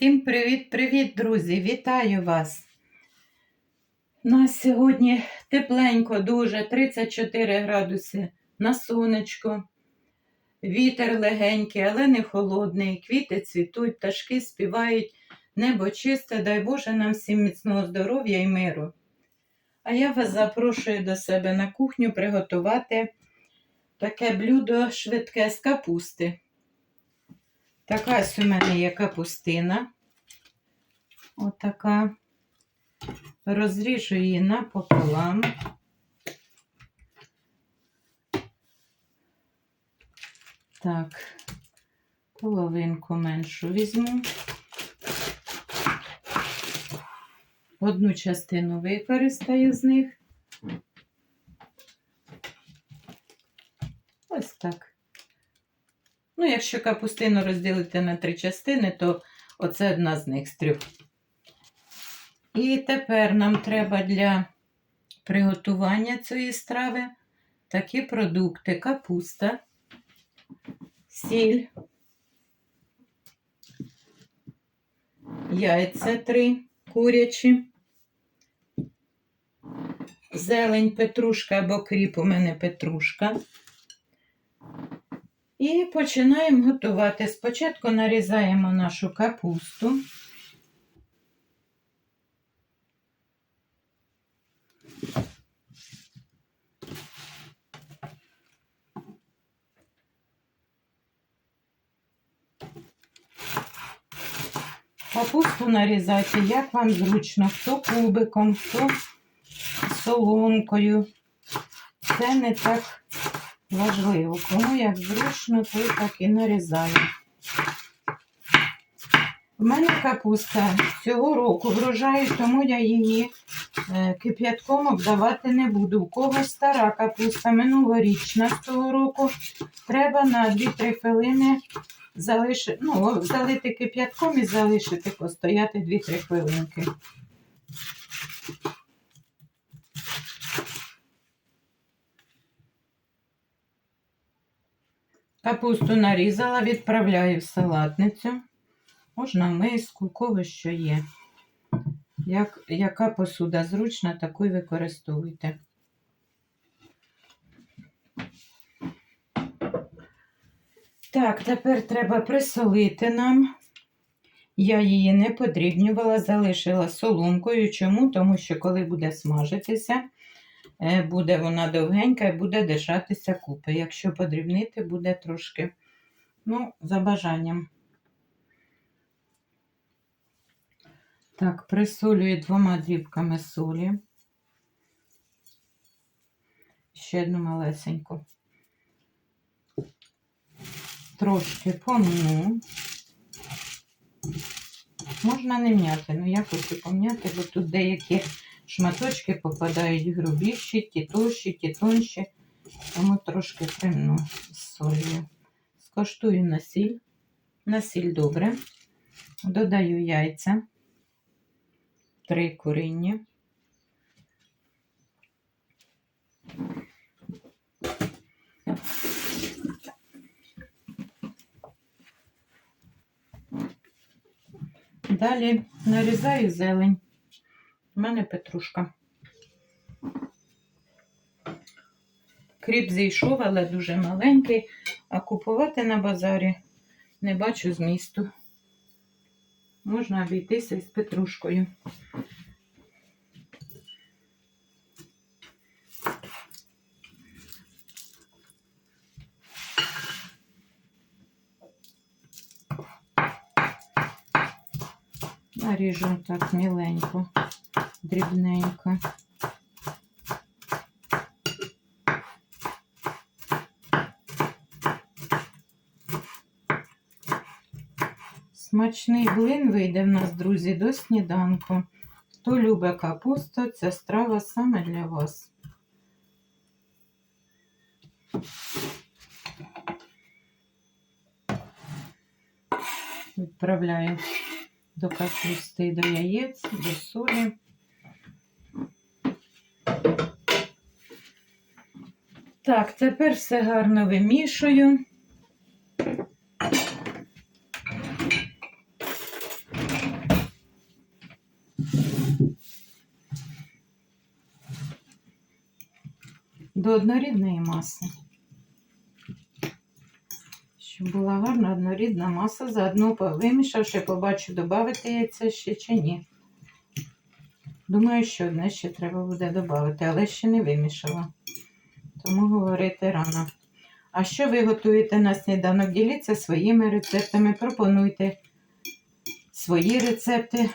Всім привіт-привіт, друзі! Вітаю вас! У нас сьогодні тепленько, дуже 34 градуси на сонечко. Вітер легенький, але не холодний. Квіти цвітуть, пташки співають, небо чисте, дай Боже нам всім міцного здоров'я і миру. А я вас запрошую до себе на кухню приготувати таке блюдо швидке з капусти. Така у мене є капустина. Отака. Розріжу її напополам. Так, половинку меншу візьму. Одну частину використаю з них. Ось так. Ну, якщо капустину розділити на три частини, то оце одна з них з трьох. І тепер нам треба для приготування цієї страви такі продукти: капуста, сіль, яйця три курячі, зелень, петрушка або кріп, у мене петрушка. І починаємо готувати. Спочатку нарізаємо нашу капусту. Капусту нарізайте, як вам зручно, хто кубиком, хто соломкою. Це не так важливо. Кому як зручно, той так і нарізаю. У мене капуста цього року врожаю, тому я її е, кип'ятком обдавати не буду. У когось стара капуста минулорічна з того року. Треба на 2-3 хвилини залишити, ну, залити кип'ятком і залишити постояти 2-3 хвилинки. Капусту нарізала, відправляю в салатницю. Можна в миску, кого що є. Як, яка посуда зручна, таку й використовуйте. Так, тепер треба присолити нам. Я її не подрібнювала, залишила соломкою. Чому? Тому що, коли буде смажитися, буде вона довгенька і буде держатися купи. Якщо подрібнити, буде трошки, ну, за бажанням. Так, присолюю двома дрібками солі. Ще одну малесеньку. Трошки помну. Можна не м'яти, але я хочу пом'яти, бо тут деякі шматочки попадають грубіші, ті товщі, ті тонші, тому трошки примну з солью. Скоштую на сіль. На сіль добре. Додаю яйця. Три куріння. Далі нарізаю зелень. У мене петрушка. Кріп зійшов, але дуже маленький, а купувати на базарі не бачу змісту. Можна обійтися із петрушкою. Наріжу так міленько, дрібненько. Смачний блин вийде в нас, друзі, до сніданку. Хто любить капусту, ця страва саме для вас. Відправляю до капусти, до яєць, до солі. Так, тепер все гарно вимішую. До однорідної маси, щоб була гарна однорідна маса, заодно вимішавши, побачу, додати яйця ще чи ні. Думаю, що одне ще треба буде додати, але ще не вимішала. Тому говорити рано. А що ви готуєте на сніданок? Діліться своїми рецептами, пропонуйте свої рецепти,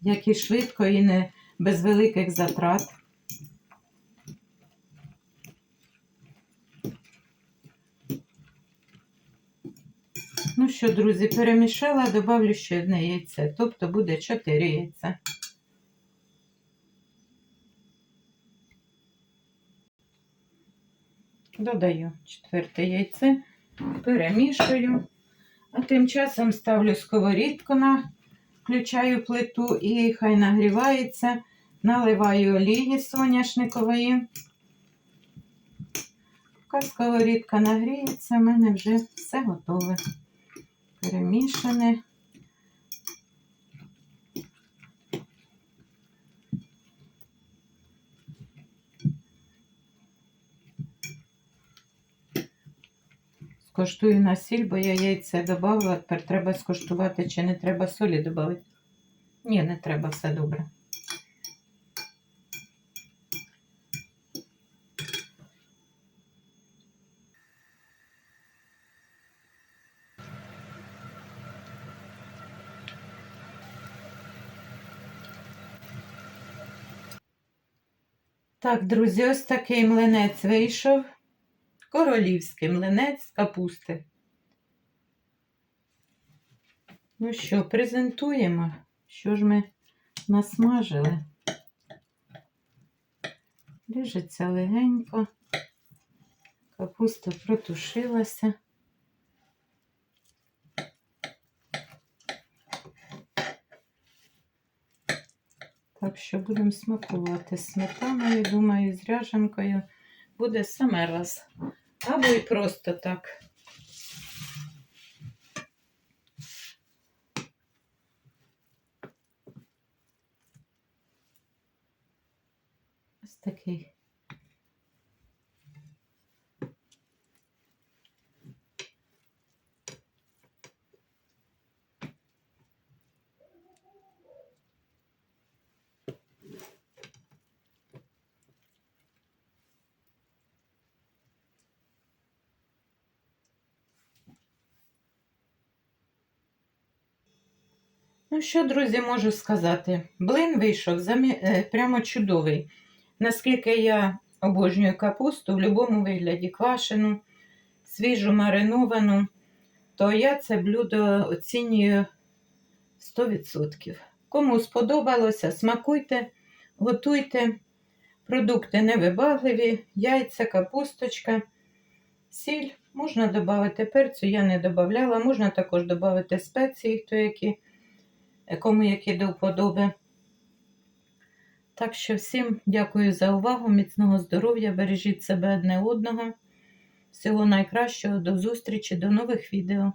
які швидко і не без великих затрат. Ну що, друзі, перемішала, добавлю ще одне яйце, тобто буде 4 яйця. Додаю четверте яйце, перемішую, а тим часом ставлю сковорідку на включаю плиту і хай нагрівається, наливаю олії соняшникової. Поки сковорідка нагріється, в мене вже все готове. Перемішане. Скоштую на сіль, бо я яйце додавала, тепер треба скоштувати, чи не треба солі додати. Ні, не треба, все добре. Так, друзі, ось такий млинець вийшов. Королівський млинець з капусти. Ну що, презентуємо, що ж ми насмажили. Ріжеться легенько, капуста протушилася. Так що будемо смакувати сметаною, думаю, з ряженкою буде саме раз. Або і просто так. Такий. Ну що, друзі, можу сказати? Блин вийшов замі... е, прямо чудовий. Наскільки я обожнюю капусту в будь-якому вигляді квашену, свіжу мариновану, то я це блюдо оцінюю 100%. Кому сподобалося, смакуйте, готуйте. Продукти невибагливі, яйця, капусточка, сіль. Можна додати перцю, я не додавала. Можна також додати спеції, хто які кому які до вподоби. Так що всім дякую за увагу, міцного здоров'я, бережіть себе одне одного. Всього найкращого, до зустрічі, до нових відео.